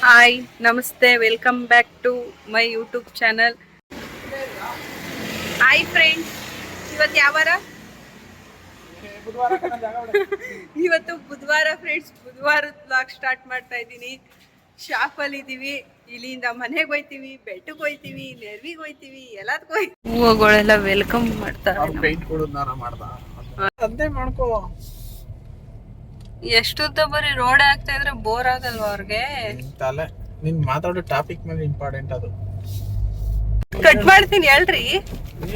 Hi ನಮಸ್ತೆ welcome back to my YouTube channel hi friends ಇವತ್ತು ಯಾವಾರ ಇವತ್ತು ಬುಧವಾರ ಫ್ರೆಂಡ್ಸ್ ಬುಧವಾರದ ಬ್ಲಾಗ್ ಸ್ಟಾರ್ಟ್ ಮಾಡ್ತಾ ಇದ್ದೀನಿ. ಶಾಪಲ್ಲಿ ಇದ್ದೀವಿ ಇಲ್ಲಿಂದ ಮನೆಗೆ ಹೋಯ್ತೀವಿ ಬೆಟ್ಟಕ್ಕೆ ಹೋಯ್ತೀವಿ ನೆರ್ವಿಗೆ ಹೋಯ್ತೀವಿ ಎಲ್ಲದಕ್ಕೂ ಹೂವುಗಳೆಲ್ಲ ವೆಲ್ಕಮ್ ಮಾಡ್ತಾರೆ ಮಾಡ್ಕೋ. ಎಷ್ಟುದ್ದ ಬರೀ ರೋಡ್ ಆಗ್ತಾ ಇದ್ರೆ ಬೋರ್ ಆಗಲ್ವಾ ಅವ್ರಿಗೆ? ನಿನ್ ತಲೆ ನೀನ್ ಮಾತಾಡೋ ಟಾಪಿಕ್ ಮೇಲೆ ಇಂಪಾರ್ಟೆಂಟ್ ಅದು. ಕಟ್ ಮಾಡ್ತೀನಿ ಹೇಳ್ರಿ.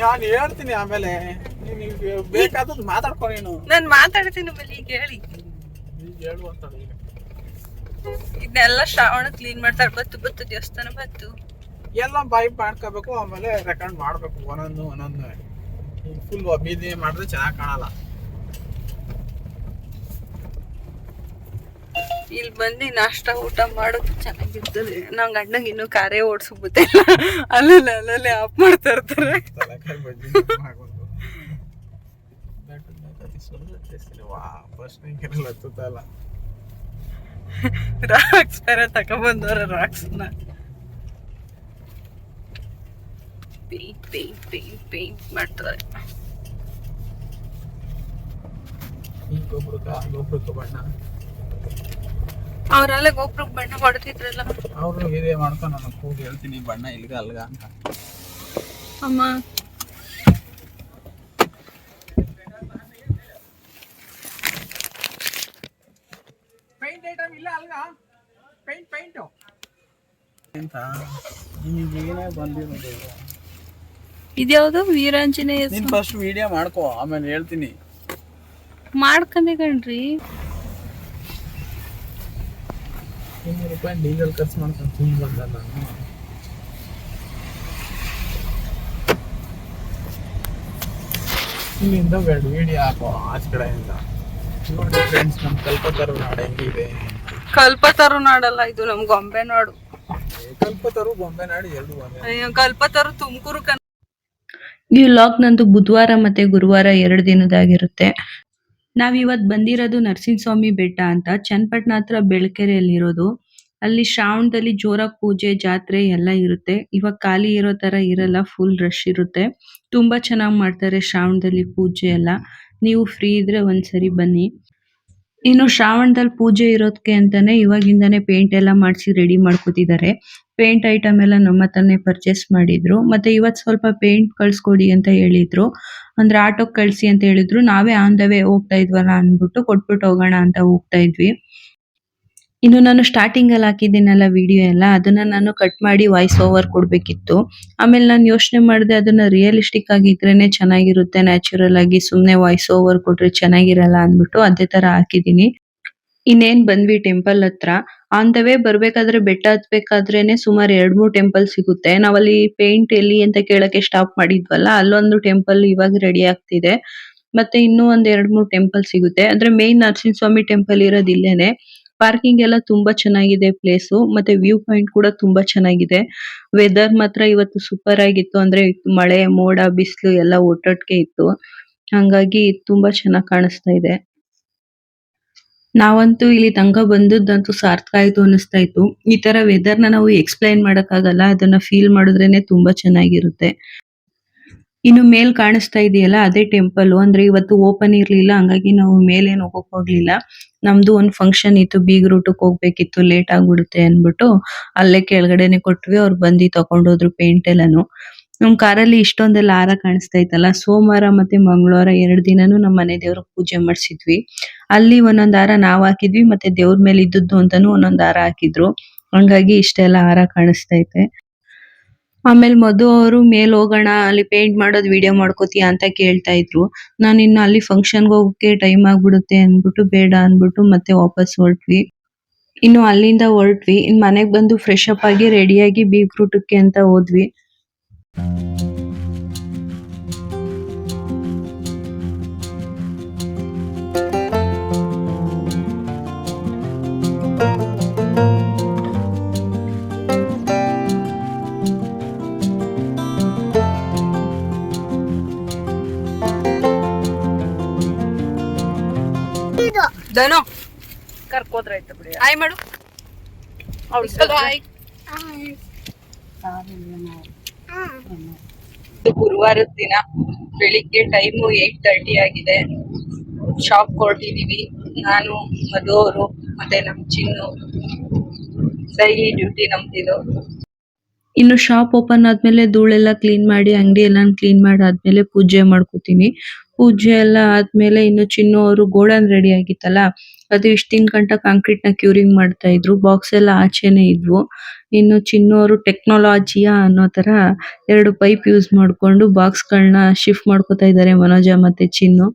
ನಾನು ಹೇಳ್ತೀನಿ ಆಮೇಲೆ. ನಿನಗೆ ಬೇಕಾದದ್ದು ಮಾತಾಡ್ಕೊ ನೀನು. ನಾನು ಮಾತಾಡ್ತೀನಿ ಮೇಲೆ ಈಗ ಹೇಳಿ. ಈಗ ಹೇಳು ಅಂತ ಇದನ್ನೆಲ್ಲ ಶ್ರಾವಣ ಕ್ಲೀನ್ ಮಾಡ್ತಾರೆ. ಬತ್ತು ಬತ್ತು ದೇವಸ್ಥಾನ ಬತ್ತು ಎಲ್ಲ ಬಾಯ್ ಮಾಡ್ಕೋಬೇಕು ಆಮೇಲೆ ರೆಕಾರ್ಡ್ ಮಾಡ್ಬೇಕು ಒಂದೊಂದು ಒಂದೊಂದು. ಫುಲ್ ಬೀದಿ ಮಾಡಿದ್ರೆ ಚೆನ್ನಾಗಿ ಕಾಣಲ್ಲ. ಇಲ್ಲಿ ಬಂದು ನಾಷ್ಟ ಊಟ ಮಾಡೋದು ಚೆನ್ನಾಗಿರ್ತದೆ. ನಮ್ಮ ಗಂಡಂಗೆ ಇನ್ನೂ ಕಾರೇ ಓಡಿಸ್ಬಿಟ್ಟೆ ಅಲ್ಲಲ್ಲ ಅಲ್ಲಲ್ಲಿ ಆಫ್ ಮಾಡ್ತಾ ಇರ್ತಾರೆ. ರಾಕ್ಸ್ ಬೇರೆ ತಗೊಂಡ್ಬಂದವ್ರೆ ರಾಕ್ಸ್ನ ಪೇಂಟ್ ಪೇಂಟ್ ಪೇಂಟ್ ಪೇಂಟ್ ಮಾಡ್ತಾರೆ. ಈ ಗೊಬ್ಬರಕ್ಕ ಆ ಗೊಬ್ಬರಕ್ಕೆ ಬಣ್ಣ. ಅವರೆಲ್ಲ ಗೋಪುರಕ್ಕೆ ಬಣ್ಣ ಹೊಡೆದಿದ್ರಲ್ಲ. ಅವರು ಇದೇ ಮಾಡ್ಕೊಂಡು ನಾನು ಕೂಗಿ ಹೇಳ್ತೀನಿ ಬಣ್ಣ ಇಲ್ಗ ಅಲ್ಗ ಅಂತ. ಅಮ್ಮ. ಪೈಂಟ್ ಐಟಮ್ ಇಲ್ಲ ಅಲ್ಗ? ಪೈಂಟ್ ಪೈಂಟ್ ಎಂತ? ಈಗೇನೇ ಬಂದಿರೋದು? ಇದ್ಯಾವುದು? ವೀರಾಂಜನೇಯ ನೀನ್ ಫಸ್ಟ್ ವಿಡಿಯೋ ಮಾಡ್ಕೋ ಆಮೇಲೆ ಹೇಳ್ತೀನಿ. ಮಾಡ್ಕೊಂಡೆ ಕಣ್ರಿ. ರೂಪಾಯಿ ಡೀಸೆಲ್ ಖರ್ಚು ಮಾಡ್ಕೊಂಡು ತುಂಬ ಬಂದ ನಾನು ಇಲ್ಲಿಂದ ಬೇಡ ವಿಡಿಯೋ ಹಾಕೋ ಆಚೆ ಕಡೆಯಿಂದ. ನೋಡಿ ಫ್ರೆಂಡ್ಸ್ ನಮ್ಮ ಕಲ್ಪತರು ನಾಡು ಹೆಂಗಿದೆ? ಕಲ್ಪತರು ನಾಡಲ್ಲ ಇದು ನಮ್ ಗೊಂಬೆ ನಾಡು. ಕಲ್ಪತರು ಗೊಂಬೆ ನಾಡು ಎರಡು ಅಯ್ಯೋ, ಕಲ್ಪತರು ತುಮಕೂರು ಕನ್ ಈ ಲಾಗ್ ನಂದು ಬುಧವಾರ ಮತ್ತೆ ಗುರುವಾರ ಎರಡು ದಿನದಾಗಿರುತ್ತೆ. ನಾವಿವತ್ತು ಬಂದಿರೋದು ನರಸಿಂಹಸ್ವಾಮಿ ಬೆಟ್ಟ ಅಂತ. ಚನ್ನಪಟ್ಟಣ ಹತ್ರ ಬೆಳಕೆರೆಯಲ್ಲಿರೋದು. ಅಲ್ಲಿ ಶ್ರಾವಣದಲ್ಲಿ ಜೋರಾಗಿ ಪೂಜೆ, ಜಾತ್ರೆ ಎಲ್ಲ ಇರುತ್ತೆ. ಇವಾಗ ಖಾಲಿ ಇರೋ ತರ ಇರಲ್ಲ ಫುಲ್ ರಶ್ ಇರುತ್ತೆ. ತುಂಬಾ ಚೆನ್ನಾಗಿ ಮಾಡ್ತಾರೆ ಶ್ರಾವಣದಲ್ಲಿ ಪೂಜೆ ಎಲ್ಲ. ನೀವು ಫ್ರೀ ಇದ್ರೆ ಒಂದ್ಸರಿ ಬನ್ನಿ. ಇನ್ನು ಶ್ರಾವಣದಲ್ಲಿ ಪೂಜೆ ಇರೋದಕ್ಕೆ ಅಂತಾನೆ ಇವಾಗಿಂದಾನೆ ಪೇಂಟ್ ಎಲ್ಲ ಮಾಡಿಸಿ ರೆಡಿ ಮಾಡ್ಕೊತಿದ್ದಾರೆ. ಪೇಂಟ್ ಐಟಮ್ ಎಲ್ಲ ನಮ್ಮ ಹತ್ರನೇ ಪರ್ಚೇಸ್ ಮಾಡಿದ್ರು. ಮತ್ತೆ ಇವತ್ತು ಸ್ವಲ್ಪ ಪೇಂಟ್ ಕಳ್ಸ್ಕೊಡಿ ಅಂತ ಹೇಳಿದ್ರು. ಅಂದ್ರೆ ಆಟೋಕ್ ಕಳ್ಸಿ ಅಂತ ಹೇಳಿದ್ರು. ನಾವೇ ಆನ್ ದ ವೇ ಹೋಗ್ತಾ ಇದ್ವಲ್ಲ ಅಂದ್ಬಿಟ್ಟು ಕೊಟ್ಬಿಟ್ಟು ಹೋಗೋಣ ಅಂತ ಹೋಗ್ತಾ ಇದ್ವಿ. ಇನ್ನು ನಾನು ಸ್ಟಾರ್ಟಿಂಗ್ ಅಲ್ಲಿ ಹಾಕಿದ್ದೀನಲ್ಲ ವಿಡಿಯೋ ಎಲ್ಲ, ಅದನ್ನ ನಾನು ಕಟ್ ಮಾಡಿ ವಾಯ್ಸ್ ಓವರ್ ಕೊಡಬೇಕಿತ್ತು. ಆಮೇಲೆ ನಾನು ಯೋಚನೆ ಮಾಡಿದೆ ಅದನ್ನ ರಿಯಲಿಸ್ಟಿಕ್ ಆಗಿದ್ರೇನೆ ಚೆನ್ನಾಗಿರುತ್ತೆ ನ್ಯಾಚುರಲ್ ಆಗಿ ಸುಮ್ನೆ ವಾಯ್ಸ್ ಓವರ್ ಕೊಟ್ರೆ ಚೆನ್ನಾಗಿರಲ್ಲ ಅಂದ್ಬಿಟ್ಟು ಅದೇ ತರ ಹಾಕಿದೀನಿ ಇನ್ನೇನ್ ಬಂದ್ವಿ ಟೆಂಪಲ್ ಹತ್ರ ಆನ್ ದ ವೇ ಬರ್ಬೇಕಾದ್ರೆ ಬೆಟ್ಟ ಹತ್ಬೇಕಾದ್ರೇನೆ ಸುಮಾರು ಎರಡ್ ಮೂರ್ ಟೆಂಪಲ್ ಸಿಗುತ್ತೆ. ನಾವಲ್ಲಿ ಪೇಂಟ್ ಎಲ್ಲಿ ಅಂತ ಕೇಳಕ್ಕೆ ಸ್ಟಾಪ್ ಮಾಡಿದ್ವಲ್ಲ, ಅಲ್ಲೊಂದು ಟೆಂಪಲ್ ಇವಾಗ ರೆಡಿ ಆಗ್ತಿದೆ. ಮತ್ತೆ ಇನ್ನೂ ಒಂದ್ ಎರಡ್ ಮೂರ್ ಟೆಂಪಲ್ ಸಿಗುತ್ತೆ. ಅಂದ್ರೆ ಮೇನ್ ನರಸಿಂಹಸ್ವಾಮಿ ಟೆಂಪಲ್ ಇರೋದು ಇಲ್ಲೇನೆ. ಪಾರ್ಕಿಂಗ್ ಎಲ್ಲ ತುಂಬಾ ಚೆನ್ನಾಗಿದೆ ಪ್ಲೇಸು ಮತ್ತೆ ವ್ಯೂ ಪಾಯಿಂಟ್ ಕೂಡ ತುಂಬಾ ಚೆನ್ನಾಗಿದೆ. ವೆದರ್ ಮಾತ್ರ ಇವತ್ತು ಸೂಪರ್ ಆಗಿತ್ತು, ಅಂದ್ರೆ ಮಳೆ, ಮೋಡ, ಬಿಸಿಲು ಎಲ್ಲ ಒಟ್ಟೊಟ್ಟಿಗೆ ಇತ್ತು. ಹಂಗಾಗಿ ತುಂಬಾ ಚೆನ್ನಾಗಿ ಕಾಣಿಸ್ತಾ ಇದೆ. ನಾವಂತೂ ಇಲ್ಲಿ ತಂಗ ಬಂದದ್ದಂತೂ ಸಾರ್ಥಕ ಆಯ್ತು ಅನಿಸ್ತಾ ಇತ್ತು. ಈ ತರ ವೆದರ್ನ ನಾವು ಎಕ್ಸ್ಪ್ಲೈನ್ ಮಾಡಕ್ಕಾಗಲ್ಲ, ಅದನ್ನ ಫೀಲ್ ಮಾಡಿದ್ರೇನೆ ತುಂಬಾ ಚೆನ್ನಾಗಿರುತ್ತೆ. ಇನ್ನು ಮೇಲ್ ಕಾಣಿಸ್ತಾ ಇದೆಯಲ್ಲ, ಅದೇ ಟೆಂಪಲ್ ಅಂದ್ರೆ ಇವತ್ತು ಓಪನ್ ಇರ್ಲಿಲ್ಲ, ಹಂಗಾಗಿ ನಾವು ಮೇಲೇನು ಹೋಗಕ್ ಹೋಗ್ಲಿಲ್ಲ. ನಮ್ದು ಒಂದ್ ಫಂಕ್ಷನ್ ಇತ್ತು ಬೀಗ್ರೂಟಕ್ ಹೋಗ್ಬೇಕಿತ್ತು ಲೇಟ್ ಆಗ್ಬಿಡುತ್ತೆ ಅನ್ಬಿಟ್ಟು ಅಲ್ಲೇ ಕೆಳಗಡೆನೆ ಕೊಟ್ವಿ, ಅವ್ರು ಬಂದು ತಕೊಂಡೋದ್ರು ಪೇಂಟ್ ಎಲ್ಲಾನು. ನಮ್ ಕಾರಲ್ಲಿ ಇಷ್ಟೊಂದೆಲ್ಲ ಹಾರ ಕಾಣಿಸ್ತಾ ಇತ್ತಲ್ಲ, ಸೋಮವಾರ ಮತ್ತೆ ಮಂಗಳವಾರ ಎರಡು ದಿನಾನು ನಮ್ಮ ಮನೆ ದೇವ್ರಿಗೆ ಪೂಜೆ ಮಾಡ್ಸಿದ್ವಿ. ಅಲ್ಲಿ ಒಂದೊಂದ್ ಹಾರ ನಾವ್ ಹಾಕಿದ್ವಿ, ಮತ್ತೆ ದೇವ್ರ ಮೇಲೆ ಇದ್ದದ್ದು ಅಂತಾನು ಒಂದೊಂದ್ ಹಾರ ಹಾಕಿದ್ರು. ಹಂಗಾಗಿ ಇಷ್ಟೆಲ್ಲ ಹಾರ ಕಾಣಿಸ್ತಾ ಐತೆ ಆಮೇಲೆ ಮಧು ಅವರು ಮೇಲ್ ಹೋಗೋಣ, ಅಲ್ಲಿ ಪೇಂಟ್ ಮಾಡೋದು ವಿಡಿಯೋ ಮಾಡ್ಕೋತೀಯ ಅಂತ ಕೇಳ್ತಾ ಇದ್ರು. ನಾನು ಇನ್ನು ಅಲ್ಲಿ ಫಂಕ್ಷನ್ಗೆ ಹೋಗೋಕೆ ಟೈಮ್ ಆಗ್ಬಿಡುತ್ತೆ ಅಂದ್ಬಿಟ್ಟು ಬೇಡ ಅಂದ್ಬಿಟ್ಟು ಮತ್ತೆ ವಾಪಸ್ ಹೊರಟ್ವಿ. ಇನ್ನು ಅಲ್ಲಿಂದ ಹೊರಟ್ವಿ. ಇನ್ ಮನೆಗೆ ಬಂದು ಫ್ರೆಶ್ ಅಪ್ ಆಗಿ ರೆಡಿಯಾಗಿ ಬೀಗ್ರೂಟಕ್ಕೆ ಅಂತ ಹೋದ್ವಿ. ಧನು. ಕರ್ಕೋದ್ರಾಯ್ತು ಬಿಡಿ. ಆಯ್ ಮಾಡು. ಗುರುವಾರದ ದಿನ. ಬೆಳಿಗ್ಗೆ ಟೈಮು ಏಟ್ ತರ್ಟಿ ಆಗಿದೆ. ಶಾಪ್ ಕೊಟ್ಟಿದೀವಿ ನಾನು ಮಧು ಅವರು ಮತ್ತೆ ನಮ್ ಚಿನ್ನು. ಸರಿ ಡ್ಯೂಟಿ ನಮ್ದಿದು. ಇನ್ನು ಶಾಪ್ ಓಪನ್ ಆದ್ಮೇಲೆ ಧೂಳೆಲ್ಲ ಕ್ಲೀನ್ ಮಾಡಿ ಅಂಗಡಿ ಎಲ್ಲ ಕ್ಲೀನ್ ಮಾಡಿ ಆದ್ಮೇಲೆ ಪೂಜೆ ಮಾಡ್ಕೋತೀನಿ. ಪೂಜೆ ಎಲ್ಲ ಆದ್ಮೇಲೆ ಇನ್ನು ಚಿನ್ನು ಅವರು ಗೋಡನ್ ರೆಡಿ ಆಗಿತ್ತಲ್ಲ, ಅದು ಇಷ್ಟಿನ ಗಂಟ ಕಾಂಕ್ರೀಟ್ನ ಕ್ಯೂರಿಂಗ್ ಮಾಡ್ತಾ ಇದ್ರು, ಬಾಕ್ಸ್ ಎಲ್ಲ ಆಚೆನೆ ಇದ್ವು. ಇನ್ನು ಚಿನ್ನು ಅವರು ಟೆಕ್ನಾಲಜಿಯಾ ಅನ್ನೋ ತರ ಎರಡು ಪೈಪ್ ಯೂಸ್ ಮಾಡ್ಕೊಂಡು ಬಾಕ್ಸ್ ಗಳನ್ನ ಶಿಫ್ಟ್ ಮಾಡ್ಕೋತಾ ಇದ್ದಾರೆ ಮನೋಜ ಮತ್ತೆ ಚಿನ್ನು.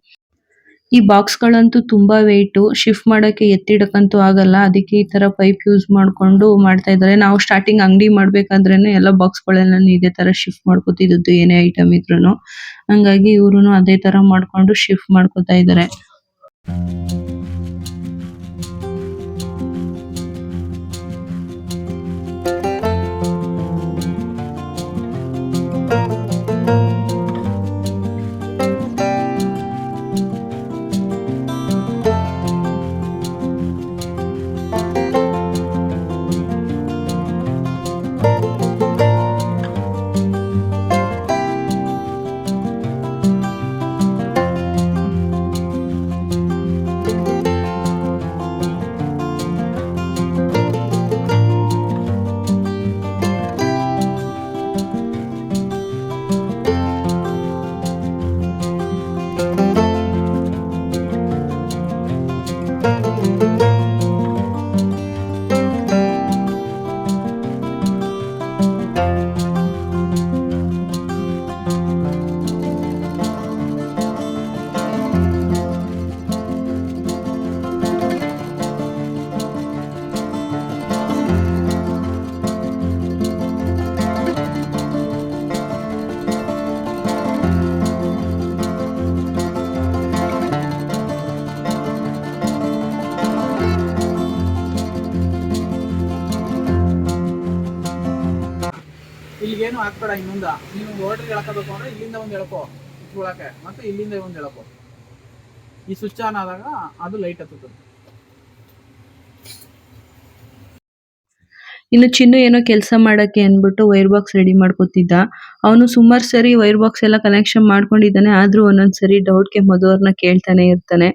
ಈ ಬಾಕ್ಸ್ ಗಳಂತೂ ತುಂಬಾ ವೇಟ್ ಶಿಫ್ಟ್ ಮಾಡಕ್ಕೆ ಎತ್ತಿಡಕ್ಕಂತೂ ಆಗಲ್ಲ. ಅದಕ್ಕೆ ಈ ತರ ಪೈಪ್ ಯೂಸ್ ಮಾಡ್ಕೊಂಡು ಮಾಡ್ತಾ ಇದ್ದಾರೆ. ನಾವು ಸ್ಟಾರ್ಟಿಂಗ್ ಅಂಗಡಿ ಮಾಡ್ಬೇಕಾದ್ರೇನೆ ಎಲ್ಲ ಬಾಕ್ಸ್ ಗಳೆಲ್ಲ ಇದೇ ತರ ಶಿಫ್ಟ್ ಮಾಡ್ಕೋತಿದ್ದು ಏನೇ ಐಟಮ್ ಇದ್ರೂನು. ಹಂಗಾಗಿ ಇವ್ರುನು ಅದೇ ತರ ಮಾಡ್ಕೊಂಡು ಶಿಫ್ಟ್ ಮಾಡ್ಕೋತಾ ಇದ್ದಾರೆ. ಇಲ್ಲಿಗೇನು ಹಾಕ್ಬೇಡ ಇನ್ನೊಂದ. ನೀನು ಆರ್ಡರ್ ಎಳ್ಕೋಬೇಕು ಅಂದ್ರೆ ಇಲ್ಲಿಂದ ಒಂದು ಎಳ್ಕೋ ಇಟ್ಕೊಳಕ್ಕೆ ಮತ್ತೆ ಇಲ್ಲಿಂದ ಒಂದು ಎಳ್ಕೋ. ಈ ಸ್ವಿಚ್ ಆನ್ ಆದಾಗ ಅದು ಲೈಟ್ ಹತ್ತದ ಇನ್ನು ಚಿನ್ನು ಏನೋ ಕೆಲಸ ಮಾಡಕ್ಕೆ ಅಂದ್ಬಿಟ್ಟು ವೈರ್ ಬಾಕ್ಸ್ ರೆಡಿ ಮಾಡ್ಕೊತಿದ್ದ. ಅವನು ಸುಮಾರು ಸರಿ ವೈರ್ ಬಾಕ್ಸ್ ಎಲ್ಲ ಕನೆಕ್ಷನ್ ಮಾಡ್ಕೊಂಡಿದ್ದಾನೆ. ಆದ್ರೂ ಒಂದೊಂದ್ ಸರಿ ಡೌಟ್ಗೆ ಮಧುವರ್ನ ಕೇಳ್ತಾನೆ ಇರ್ತಾನೆ.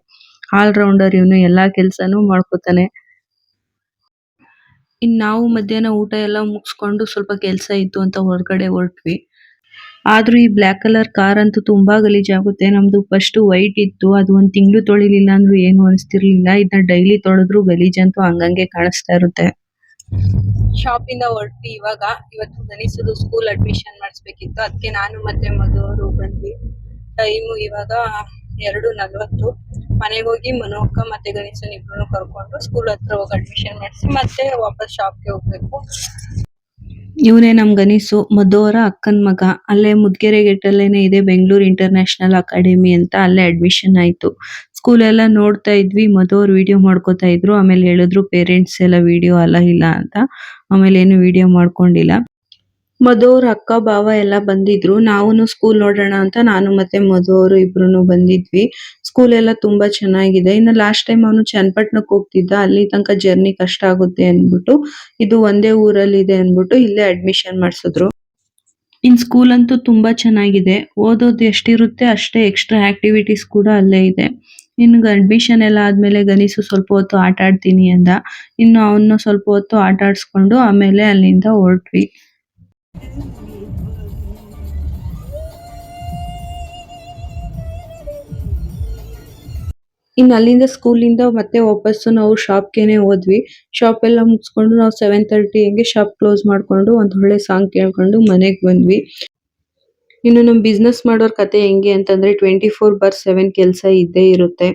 ಆಲ್ರೌಂಡರ್ ಇವನು ಎಲ್ಲಾ ಕೆಲ್ಸನೂ ಮಾಡ್ಕೊತಾನೆ. ಇನ್ ನಾವು ಮಧ್ಯಾಹ್ನ ಊಟ ಎಲ್ಲ ಮುಗಿಸ್ಕೊಂಡು ಸ್ವಲ್ಪ ಕೆಲಸ ಇತ್ತು ಅಂತ ಹೊರಗಡೆ ಹೊರಟ್ವಿ. ಆದ್ರೂ ಈ ಬ್ಲಾಕ್ ಕಲರ್ ಕಾರ್ ಅಂತೂ ತುಂಬಾ ಗಲೀಜಾಗುತ್ತೆ. ನಮ್ದು ಫಸ್ಟ್ ವೈಟ್ ಇತ್ತು. ಅದು ಒಂದ್ ತಿಂಗಳು ತೊಳಿಲಿಲ್ಲ ಅಂದ್ರೂ ಏನು ಅನಿಸ್ತಿರ್ಲಿಲ್ಲ. ಇದನ್ನ ಡೈಲಿ ತೊಳೆದ್ರು ಗಲೀಜಂತೂ ಹಂಗಂಗೆ ಕಾಣಿಸ್ತಾ ಇರುತ್ತೆ. ಶಾಪ್ ಇಂದ ಹೊರಟ್ವಿ ಇವಾಗ. ಇವತ್ತು ನನಿಸುದು ಸ್ಕೂಲ್ ಅಡ್ಮಿಷನ್ ಮಾಡಿಸ್ಬೇಕಿತ್ತು. ಅದಕ್ಕೆ ನಾನು ಮತ್ತೆ ಮಧು ಬಂದ್ವಿ. ಟೈಮು ಇವಾಗ ಎರಡು ನಲ್ವತ್ತು. ಮನೆಗೆ ಹೋಗಿ ಮನೋಕ ಮತ್ತೆ ಗಣೇಶನ್ ಇಬ್ರು ಕರ್ಕೊಂಡು ಸ್ಕೂಲ್ ಹತ್ರ ಹೋಗಿ ಅಡ್ಮಿಷನ್ ಮಾಡಿಸಿ ಮತ್ತೆ ವಾಪಸ್ ಶಾಪ್ಗೆ ಹೋಗ್ಬೇಕು. ಇವನೇ ನಮ್ ಗಣೇಶು. ಮಧು ಅವರ ಅಕ್ಕನ ಮಗ. ಅಲ್ಲೇ ಮುದ್ಗೆರೆ ಗೇಟ್ ಅಲ್ಲೇನೆ ಇದೆ ಬೆಂಗಳೂರು ಇಂಟರ್ನ್ಯಾಷನಲ್ ಅಕಾಡೆಮಿ ಅಂತ ಅಲ್ಲೇ ಅಡ್ಮಿಷನ್ ಆಯ್ತು. ಸ್ಕೂಲ್ ಎಲ್ಲ ನೋಡ್ತಾ ಇದ್ವಿ. ಮಧುವರ್ ವಿಡಿಯೋ ಮಾಡ್ಕೋತಾ ಇದ್ರು. ಆಮೇಲೆ ಹೇಳಿದ್ರು ಪೇರೆಂಟ್ಸ್ ಎಲ್ಲ ವಿಡಿಯೋ ಅಲ್ಲ, ಇಲ್ಲ ಅಂತ. ಆಮೇಲೆ ಏನು ವಿಡಿಯೋ ಮಾಡ್ಕೊಂಡಿಲ್ಲ. ಮಧು ಅವ್ರ ಅಕ್ಕ ಭಾವ ಎಲ್ಲ ಬಂದಿದ್ರು. ನಾವು ಸ್ಕೂಲ್ ನೋಡೋಣ ಅಂತ ನಾನು ಮತ್ತೆ ಮಧು ಅವರು ಇಬ್ರು ಬಂದಿದ್ವಿ. ಸ್ಕೂಲ್ ಎಲ್ಲ ತುಂಬಾ ಚೆನ್ನಾಗಿದೆ. ಇನ್ನು ಲಾಸ್ಟ್ ಟೈಮ್ ಅವನು ಚನ್ನಪಟ್ಟಣಕ್ಕೆ ಹೋಗ್ತಿದ್ದ. ಅಲ್ಲಿ ತನಕ ಜರ್ನಿ ಕಷ್ಟ ಆಗುತ್ತೆ ಅಂದ್ಬಿಟ್ಟು, ಇದು ಒಂದೇ ಊರಲ್ಲಿ ಇದೆ ಅಂದ್ಬಿಟ್ಟು ಇಲ್ಲೇ ಅಡ್ಮಿಷನ್ ಮಾಡಿಸಿದ್ರು. ಇನ್ ಸ್ಕೂಲ್ ಅಂತೂ ತುಂಬಾ ಚೆನ್ನಾಗಿದೆ. ಓದೋದು ಎಷ್ಟಿರುತ್ತೆ ಅಷ್ಟೇ ಎಕ್ಸ್ಟ್ರಾ ಆಕ್ಟಿವಿಟೀಸ್ ಕೂಡ ಅಲ್ಲೇ ಇದೆ. ಇನ್ನು ಅಡ್ಮಿಷನ್ ಎಲ್ಲ ಆದ್ಮೇಲೆ ಗಣೇಶು ಸ್ವಲ್ಪ ಹೊತ್ತು ಆಟ ಆಡ್ತೀನಿ ಅಂದ. ಇನ್ನು ಅವನ್ನ ಸ್ವಲ್ಪ ಹೊತ್ತು ಆಟ ಆಡಿಸ್ಕೊಂಡು ಆಮೇಲೆ ಅಲ್ಲಿಂದ ಹೊರಟ್ವಿ. ಇನ್ನು ಅಲ್ಲಿಂದ ಸ್ಕೂಲಿಂದ ಮತ್ತೆ ವಾಪಸ್ಸು ನಾವು ಶಾಪ್ಗೆನೆ ಹೋದ್ವಿ. ಶಾಪ್ ಎಲ್ಲ ಮುಗಿಸ್ಕೊಂಡು ನಾವು ಸೆವೆನ್ ತರ್ಟಿ ಹಂಗೆ ಶಾಪ್ ಕ್ಲೋಸ್ ಮಾಡ್ಕೊಂಡು ಒಂದ್ ಒಳ್ಳೆ ಸಾಂಗ್ ಕೇಳ್ಕೊಂಡು ಮನೆಗೆ ಬಂದ್ವಿ. ಇನ್ನು ನಮ್ ಬಿಸ್ನೆಸ್ ಮಾಡೋರ್ ಕತೆ ಹೆಂಗೆ ಅಂತಂದ್ರೆ ಟ್ವೆಂಟಿ ಫೋರ್ ಬಾರ್ ಸೆವೆನ್ ಕೆಲಸ ಇದ್ದೇ ಇರುತ್ತೆ.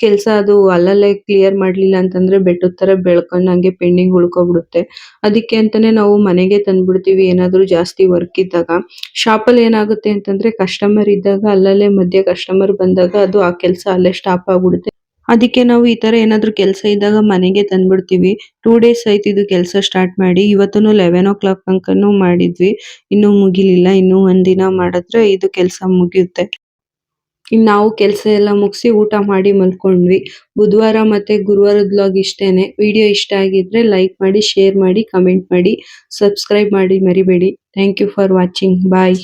ಕೆಲಸ ಅದು ಅಲ್ಲಲ್ಲೇ ಕ್ಲಿಯರ್ ಮಾಡ್ಲಿಲ್ಲ ಅಂತಂದ್ರೆ ಬೆಟ್ಟದ್ ತರ ಬೆಳ್ಕೊಂಡ್ ಹಂಗೆ ಪೆಂಡಿಂಗ್ ಉಳ್ಕೊಬಿಡುತ್ತೆ. ಅದಕ್ಕೆ ಅಂತಾನೆ ನಾವು ಮನೆಗೆ ತಂದ್ಬಿಡ್ತೀವಿ, ಏನಾದ್ರು ಜಾಸ್ತಿ ವರ್ಕ್ ಇದ್ದಾಗ. ಶಾಪ್ ಅಲ್ಲಿ ಏನಾಗುತ್ತೆ ಅಂತಂದ್ರೆ ಕಸ್ಟಮರ್ ಇದ್ದಾಗ, ಅಲ್ಲಲ್ಲೇ ಮಧ್ಯೆ ಕಸ್ಟಮರ್ ಬಂದಾಗ ಅದು ಆ ಕೆಲಸ ಅಲ್ಲೇ ಸ್ಟಾಪ್ ಆಗ್ಬಿಡುತ್ತೆ. ಅದಕ್ಕೆ ನಾವು ಈ ತರ ಏನಾದ್ರು ಕೆಲಸ ಇದ್ದಾಗ ಮನೆಗೆ ತಂದ್ಬಿಡ್ತೀವಿ. ಟೂ ಡೇಸ್ ಆಯ್ತು ಇದು ಕೆಲಸ ಸ್ಟಾರ್ಟ್ ಮಾಡಿ ಇವತ್ತೂ ಲೆವೆನ್ ಓ ಕ್ಲಾಕ್ ತನಕನೂ ಮಾಡಿದ್ವಿ. ಇನ್ನೂ ಮುಗಿಲಿಲ್ಲ, ಇನ್ನೂ ಒಂದಿನ ಮಾಡಿದ್ರೆ ಇದು ಕೆಲಸ ಮುಗಿಯುತ್ತೆ. ಇನ್ನು ನಾವು ಕೆಲಸ ಎಲ್ಲ ಮುಗಿಸಿ ಊಟ ಮಾಡಿ ಮಲ್ಕೊಂಡ್ವಿ. ಬುಧವಾರ ಮತ್ತೆ ಗುರುವಾರದ ಬ್ಲಾಗ್ ಇಷ್ಟೇನೆ. ವಿಡಿಯೋ ಇಷ್ಟ ಆಗಿದ್ರೆ ಲೈಕ್ ಮಾಡಿ ಶೇರ್ ಮಾಡಿ ಕಮೆಂಟ್ ಮಾಡಿ ಸಬ್ಸ್ಕ್ರೈಬ್ ಮಾಡಿ ಮರಿಬೇಡಿ. Thank you for watching bye